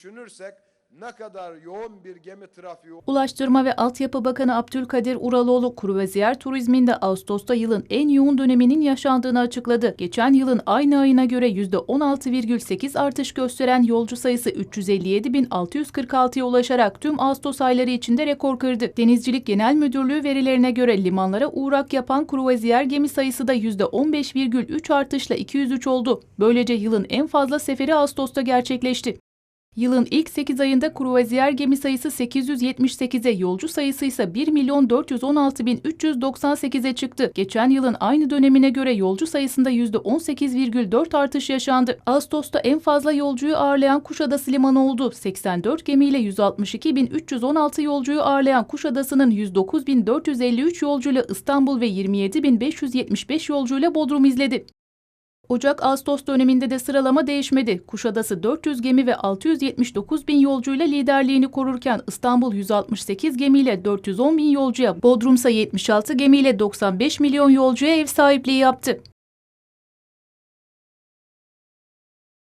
düşünürsek ne kadar yoğun bir gemi trafiği Ulaştırma ve Altyapı Bakanı Abdülkadir Uraloğlu, kruvaziyer turizminde Ağustos'ta yılın en yoğun döneminin yaşandığını açıkladı. Geçen yılın aynı ayına göre %16,8 artış gösteren yolcu sayısı 357.646'ya ulaşarak tüm Ağustos ayları içinde rekor kırdı. Denizcilik Genel Müdürlüğü verilerine göre limanlara uğrak yapan kruvaziyer gemi sayısı da %15,3 artışla 203 oldu. Böylece yılın en fazla seferi Ağustos'ta gerçekleşti. Yılın ilk 8 ayında kruvaziyer gemi sayısı 878'e, yolcu sayısı ise 1 milyon 416 bin 398'e çıktı. Geçen yılın aynı dönemine göre yolcu sayısında %18,4 artış yaşandı. Ağustos'ta en fazla yolcuyu ağırlayan Kuşadası Limanı oldu. 84 gemiyle 162 bin 316 yolcuyu ağırlayan Kuşadası'nın 109 bin 453 yolcuyla İstanbul ve 27 bin 575 yolcuyla Bodrum izledi. Ocak-Ağustos döneminde de sıralama değişmedi. Kuşadası 400 gemi ve 679 bin yolcuyla liderliğini korurken İstanbul 168 gemiyle 410 bin yolcuya, Bodrum ise 76 gemiyle 95 milyon yolcuya ev sahipliği yaptı.